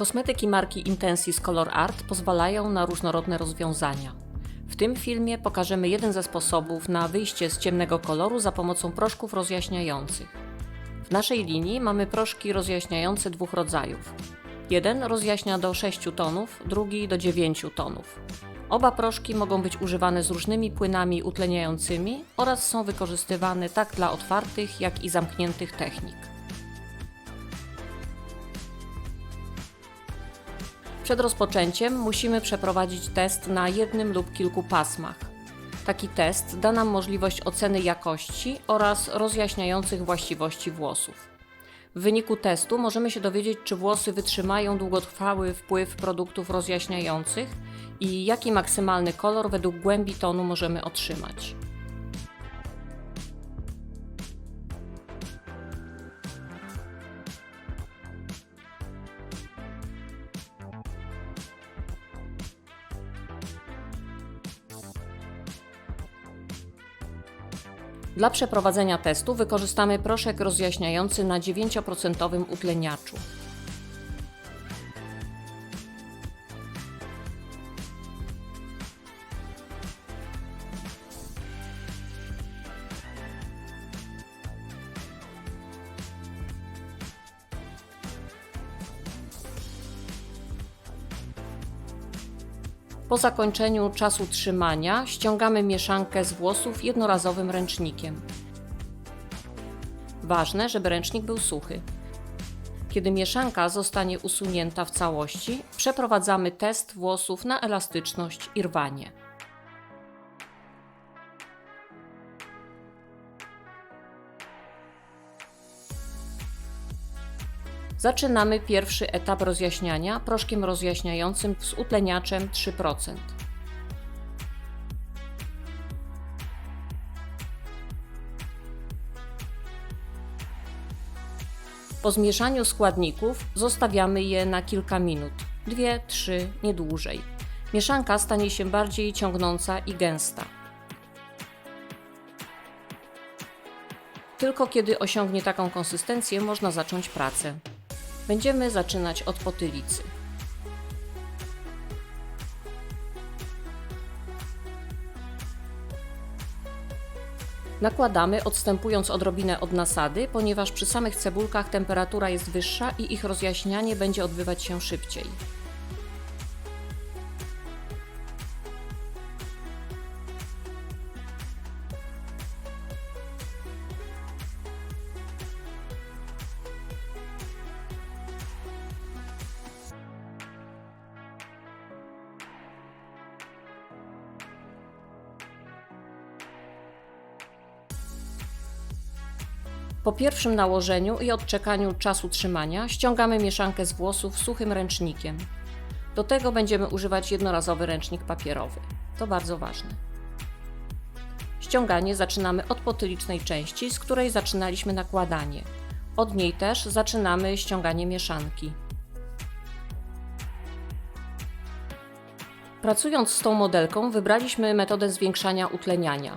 Kosmetyki marki Intensis Color Art pozwalają na różnorodne rozwiązania. W tym filmie pokażemy jeden ze sposobów na wyjście z ciemnego koloru za pomocą proszków rozjaśniających. W naszej linii mamy proszki rozjaśniające dwóch rodzajów. Jeden rozjaśnia do 6 tonów, drugi do 9 tonów. Oba proszki mogą być używane z różnymi płynami utleniającymi oraz są wykorzystywane tak dla otwartych, jak i zamkniętych technik. Przed rozpoczęciem musimy przeprowadzić test na jednym lub kilku pasmach. Taki test da nam możliwość oceny jakości oraz rozjaśniających właściwości włosów. W wyniku testu możemy się dowiedzieć, czy włosy wytrzymają długotrwały wpływ produktów rozjaśniających i jaki maksymalny kolor według głębi tonu możemy otrzymać. Dla przeprowadzenia testu wykorzystamy proszek rozjaśniający na 9% utleniaczu. Po zakończeniu czasu trzymania ściągamy mieszankę z włosów jednorazowym ręcznikiem. Ważne, żeby ręcznik był suchy. Kiedy mieszanka zostanie usunięta w całości, przeprowadzamy test włosów na elastyczność i rwanie. Zaczynamy pierwszy etap rozjaśniania proszkiem rozjaśniającym z utleniaczem 3%. Po zmieszaniu składników zostawiamy je na kilka minut 2-3, nie dłużej. Mieszanka stanie się bardziej ciągnąca i gęsta. Tylko kiedy osiągnie taką konsystencję, można zacząć pracę. Będziemy zaczynać od potylicy. Nakładamy odstępując odrobinę od nasady, ponieważ przy samych cebulkach temperatura jest wyższa i ich rozjaśnianie będzie odbywać się szybciej. Po pierwszym nałożeniu i odczekaniu czasu trzymania ściągamy mieszankę z włosów suchym ręcznikiem. Do tego będziemy używać jednorazowy ręcznik papierowy. To bardzo ważne. Ściąganie zaczynamy od potylicznej części, z której zaczynaliśmy nakładanie. Od niej też zaczynamy ściąganie mieszanki. Pracując z tą modelką wybraliśmy metodę zwiększania utleniania.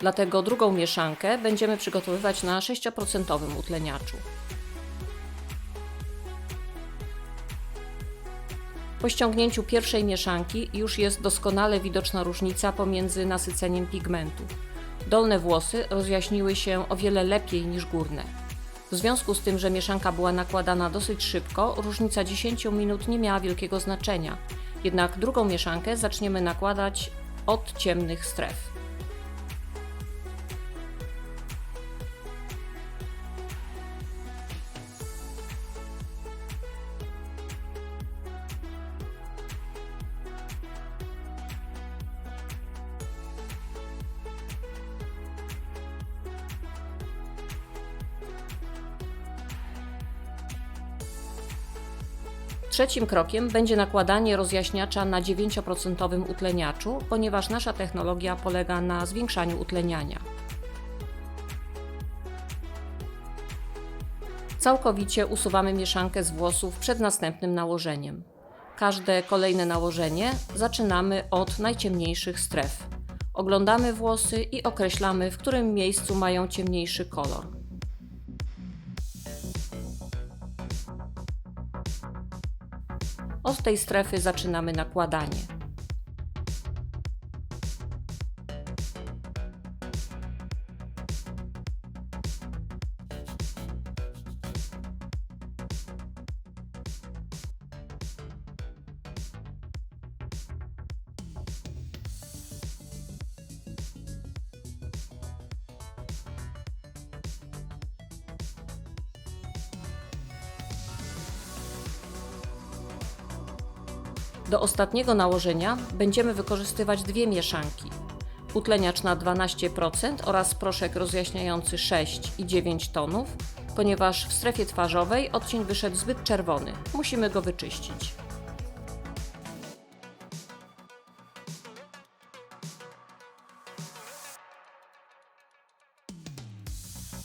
Dlatego drugą mieszankę będziemy przygotowywać na 6% utleniaczu. Po ściągnięciu pierwszej mieszanki już jest doskonale widoczna różnica pomiędzy nasyceniem pigmentu. Dolne włosy rozjaśniły się o wiele lepiej niż górne. W związku z tym, że mieszanka była nakładana dosyć szybko, różnica 10 minut nie miała wielkiego znaczenia. Jednak drugą mieszankę zaczniemy nakładać od ciemnych stref. Trzecim krokiem będzie nakładanie rozjaśniacza na 9% utleniaczu, ponieważ nasza technologia polega na zwiększaniu utleniania. Całkowicie usuwamy mieszankę z włosów przed następnym nałożeniem. Każde kolejne nałożenie zaczynamy od najciemniejszych stref. Oglądamy włosy i określamy, w którym miejscu mają ciemniejszy kolor. Od tej strefy zaczynamy nakładanie. Do ostatniego nałożenia będziemy wykorzystywać dwie mieszanki. Utleniacz na 12% oraz proszek rozjaśniający 6 i 9 tonów, ponieważ w strefie twarzowej odcień wyszedł zbyt czerwony. Musimy go wyczyścić.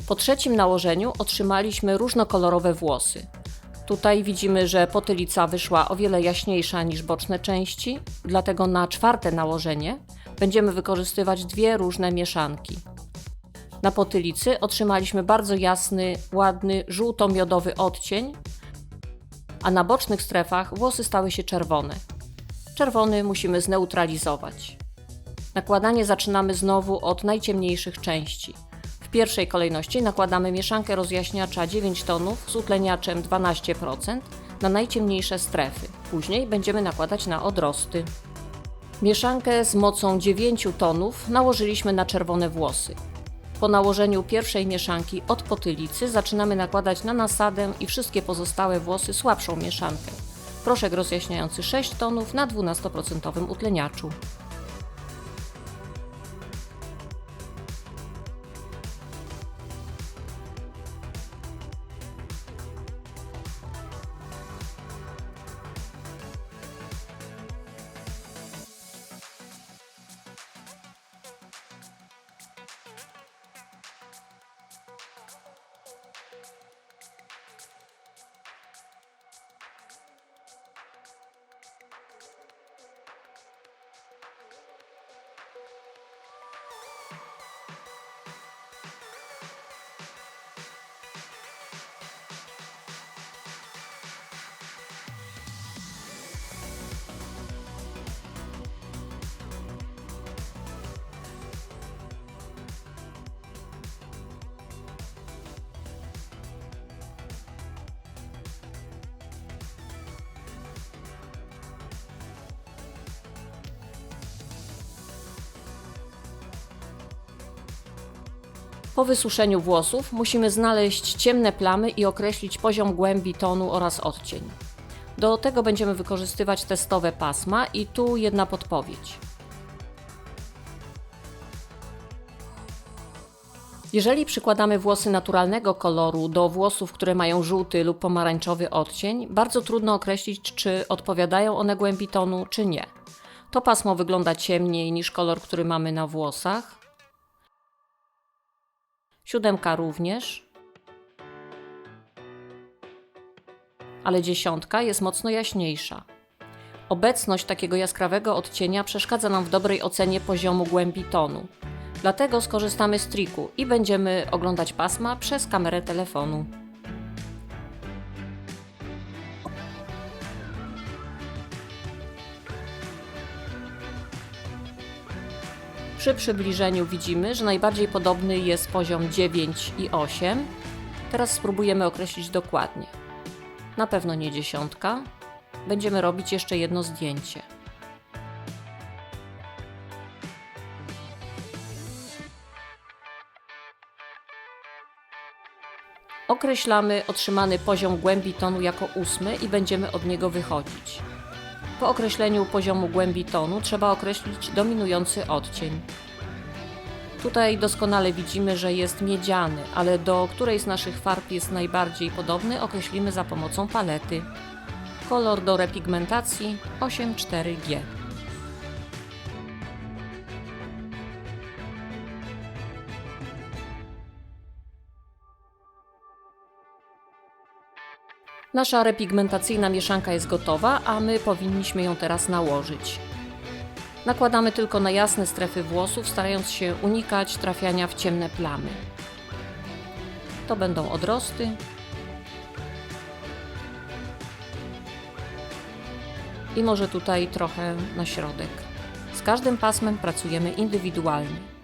Po trzecim nałożeniu otrzymaliśmy różnokolorowe włosy. Tutaj widzimy, że potylica wyszła o wiele jaśniejsza niż boczne części, dlatego na czwarte nałożenie będziemy wykorzystywać dwie różne mieszanki. Na potylicy otrzymaliśmy bardzo jasny, ładny, żółto-miodowy odcień, a na bocznych strefach włosy stały się czerwone. Czerwony musimy zneutralizować. Nakładanie zaczynamy znowu od najciemniejszych części – pierwszej kolejności nakładamy mieszankę rozjaśniacza 9 tonów z utleniaczem 12% na najciemniejsze strefy. Później będziemy nakładać na odrosty. Mieszankę z mocą 9 tonów nałożyliśmy na czerwone włosy. Po nałożeniu pierwszej mieszanki od potylicy zaczynamy nakładać na nasadę i wszystkie pozostałe włosy słabszą mieszankę. Proszek rozjaśniający 6 tonów na 12% utleniaczu. Po wysuszeniu włosów musimy znaleźć ciemne plamy i określić poziom głębi tonu oraz odcień. Do tego będziemy wykorzystywać testowe pasma i tu jedna podpowiedź. Jeżeli przykładamy włosy naturalnego koloru do włosów, które mają żółty lub pomarańczowy odcień, bardzo trudno określić, czy odpowiadają one głębi tonu, czy nie. To pasmo wygląda ciemniej niż kolor, który mamy na włosach, siódemka również, ale dziesiątka jest mocno jaśniejsza. Obecność takiego jaskrawego odcienia przeszkadza nam w dobrej ocenie poziomu głębi tonu. Dlatego skorzystamy z triku i będziemy oglądać pasma przez kamerę telefonu. Przy przybliżeniu widzimy, że najbardziej podobny jest poziom 9 i 8. Teraz spróbujemy określić dokładnie. Na pewno nie dziesiątka. Będziemy robić jeszcze jedno zdjęcie. Określamy otrzymany poziom głębi tonu jako ósmy i będziemy od niego wychodzić. Po określeniu poziomu głębi tonu trzeba określić dominujący odcień. Tutaj doskonale widzimy, że jest miedziany, ale do której z naszych farb jest najbardziej podobny określimy za pomocą palety. Kolor do repigmentacji 84G. Nasza repigmentacyjna mieszanka jest gotowa, a my powinniśmy ją teraz nałożyć. Nakładamy tylko na jasne strefy włosów, starając się unikać trafiania w ciemne plamy. To będą odrosty. i może tutaj trochę na środek. Z każdym pasmem pracujemy indywidualnie.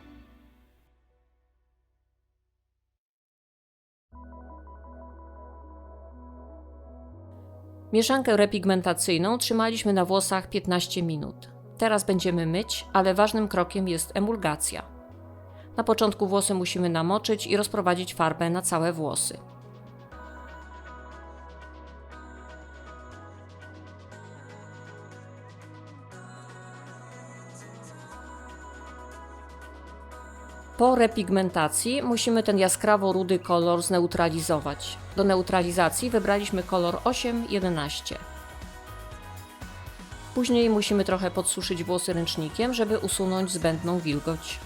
Mieszankę repigmentacyjną trzymaliśmy na włosach 15 minut. Teraz będziemy myć, ale ważnym krokiem jest emulgacja. Na początku włosy musimy namoczyć i rozprowadzić farbę na całe włosy. Po repigmentacji musimy ten jaskrawo rudy kolor zneutralizować. Do neutralizacji wybraliśmy kolor 8-11. Później musimy trochę podsuszyć włosy ręcznikiem, żeby usunąć zbędną wilgoć.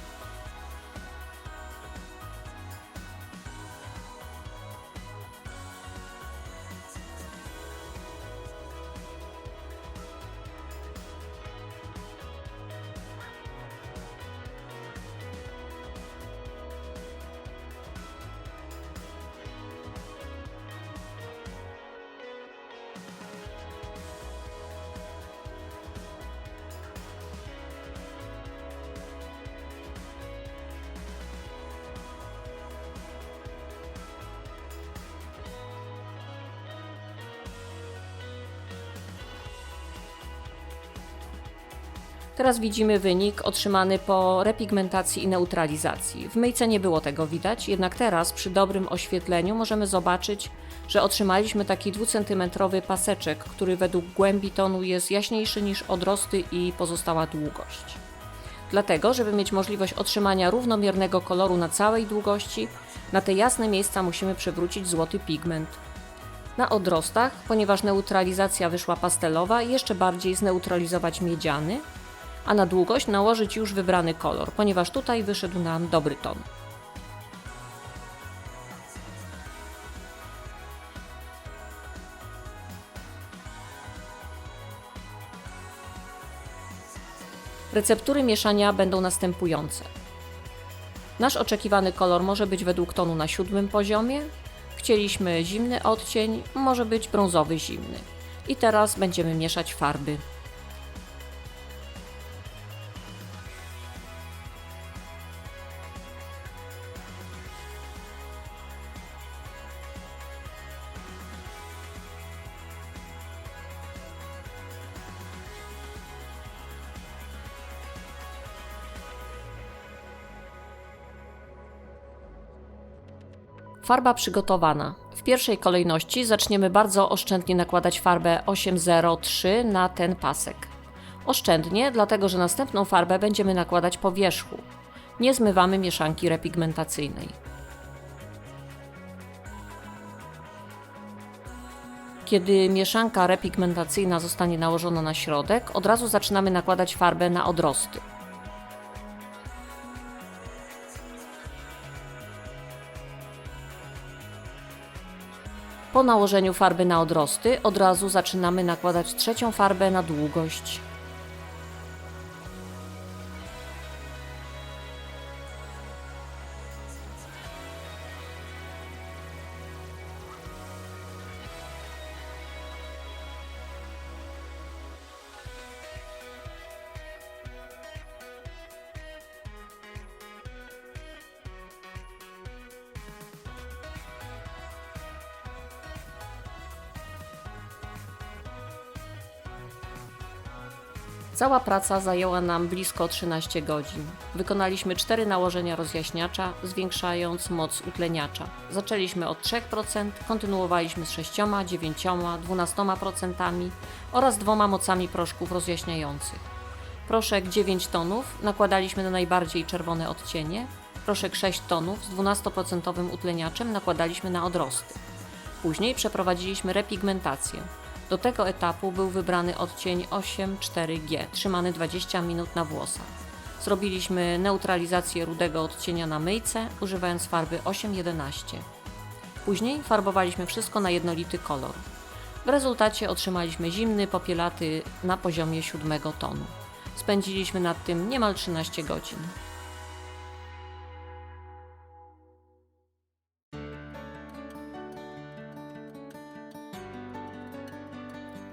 Teraz widzimy wynik otrzymany po repigmentacji i neutralizacji. W myjce nie było tego widać, jednak teraz przy dobrym oświetleniu możemy zobaczyć, że otrzymaliśmy taki dwucentymetrowy paseczek, który według głębi tonu jest jaśniejszy niż odrosty i pozostała długość. Dlatego, żeby mieć możliwość otrzymania równomiernego koloru na całej długości, na te jasne miejsca musimy przywrócić złoty pigment. Na odrostach, ponieważ neutralizacja wyszła pastelowa, jeszcze bardziej zneutralizować miedziany, a na długość nałożyć już wybrany kolor, ponieważ tutaj wyszedł nam dobry ton. Receptury mieszania będą następujące. Nasz oczekiwany kolor może być według tonu na siódmym poziomie. Chcieliśmy zimny odcień, może być brązowy zimny. I teraz będziemy mieszać farby. Farba przygotowana. W pierwszej kolejności zaczniemy bardzo oszczędnie nakładać farbę 803 na ten pasek. Oszczędnie, dlatego że następną farbę będziemy nakładać po wierzchu. Nie zmywamy mieszanki repigmentacyjnej. Kiedy mieszanka repigmentacyjna zostanie nałożona na środek, od razu zaczynamy nakładać farbę na odrosty. Po nałożeniu farby na odrosty od razu zaczynamy nakładać trzecią farbę na długość. Cała praca zajęła nam blisko 13 godzin. Wykonaliśmy 4 nałożenia rozjaśniacza, zwiększając moc utleniacza. Zaczęliśmy od 3%, kontynuowaliśmy z 6, 9, 12% oraz dwoma mocami proszków rozjaśniających. Proszek 9 tonów nakładaliśmy na najbardziej czerwone odcienie, proszek 6 tonów z 12% utleniaczem nakładaliśmy na odrosty. Później przeprowadziliśmy repigmentację. Do tego etapu był wybrany odcień 8-4G, trzymany 20 minut na włosach. Zrobiliśmy neutralizację rudego odcienia na myjce, używając farby 8-11. Później farbowaliśmy wszystko na jednolity kolor. W rezultacie otrzymaliśmy zimny, popielaty na poziomie 7 tonu. Spędziliśmy nad tym niemal 13 godzin.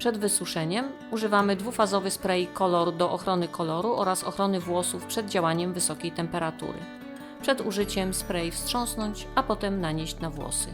Przed wysuszeniem używamy dwufazowy spray kolor do ochrony koloru oraz ochrony włosów przed działaniem wysokiej temperatury. Przed użyciem spray wstrząsnąć, a potem nanieść na włosy.